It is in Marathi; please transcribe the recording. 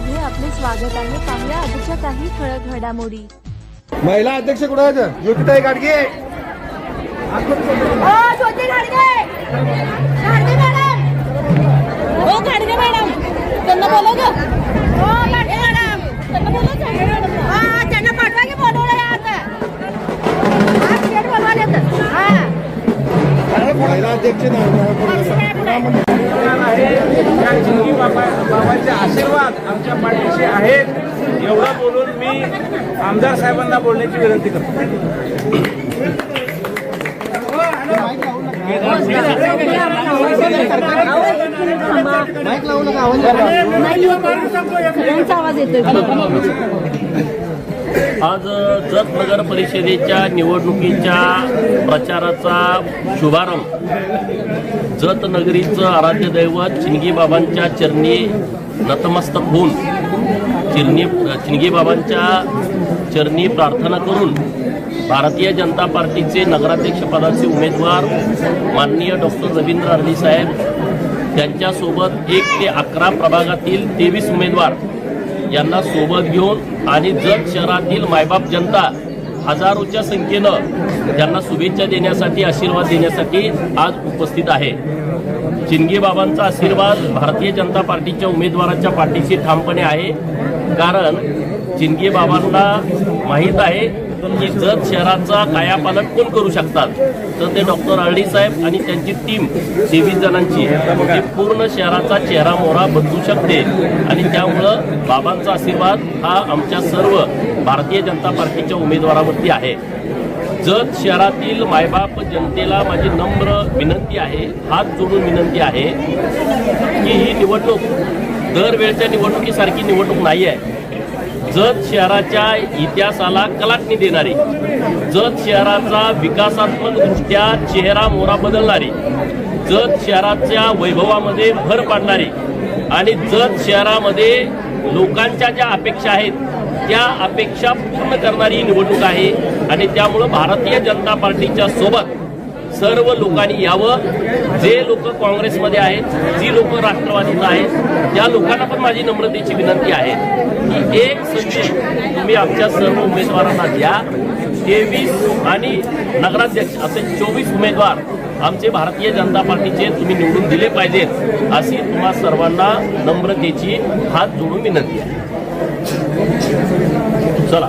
मध्ये आपले स्वागत आहे. पाहूया आजच्या काही ठळक घडामोडी. महिला अध्यक्ष कुठे आहेत? ज्योतिताई गाडगे. ओ ज्योती गाडगे गाडगे जिंगी बाबा बाबांचे आशीर्वाद आमच्या पाठीशी आहेत. एवढं बोलून मी आमदार साहेबांना बोलण्याची विनंती करतो. आवाज येतोय. आज जत नगर परिषदेच्या निवडणुकीच्या प्रचाराचा शुभारंभ. जत नगरीचं आराध्य दैवत चिनगीबाबांच्या चरणी नतमस्तक होऊन चिरणी चिनगीबाबांच्या चरणी प्रार्थना करून भारतीय जनता पार्टीचे नगराध्यक्षपदाचे उमेदवार माननीय डॉक्टर रवींद्र अर्ली साहेब त्यांच्यासोबत एक ते अकरा प्रभागातील तेवीस उमेदवार यांना सोबत घेऊन आणि जत शहरातील मायबाप जनता हजारोच्या संख्येनं त्यांना शुभेच्छा देण्यासाठी आशीर्वाद देण्यासाठी आज उपस्थित आहे. चिंगे बाबांचा आशीर्वाद भारतीय जनता पार्टीच्या उमेदवाराच्या पाठीशी ठामपणे आहे. कारण चिंगे बाबांना माहीत आहे जत शहराचा कायापालट कोण करू शकतात? तर ते डॉक्टर अळडी साहेब आणि त्यांची टीम तेवीस जणांची ही पूर्ण शहराचा चेहरा मोहरा बदलू शकते. आणि त्यामुळं बाबांचा आशीर्वाद हा आमच्या सर्व भारतीय जनता पार्टीच्या उमेदवारावरती आहे. जत शहरातील मायबाप जनतेला माझी नम्र विनंती आहे हात जोडून विनंती आहे की ही निवडणूक दरवेळच्या निवडणुकीसारखी निवडणूक नाही आहे जत शहराच्या इतिहासाला कलाटणी देणारी जत शहराचा विकासात्मकदृष्ट्या चेहरा मोरा बदलणारी जत शहराच्या वैभवामध्ये भर पाडणारी आणि जत शहरामध्ये लोकांच्या ज्या अपेक्षा आहेत त्या अपेक्षा पूर्ण करणारी ही निवडणूक आहे. आणि त्यामुळं भारतीय जनता पार्टीच्या सोबत सर्व लोकांनी यावं. जे लोक काँग्रेसमध्ये आहेत जी लोक राष्ट्रवादीत आहेत त्या लोकांना पण माझी नम्रतेची विनंती आहे की एक संधी तुम्ही आमच्या सर्व उमेदवारांना द्या. तेवीस आणि नगराध्यक्ष असे चोवीस उमेदवार आमचे भारतीय जनता पार्टीचे तुम्ही निवडून दिले पाहिजेत अशी तुम्हा सर्वांना नम्रतेची हात जोडून विनंती आहे. चला.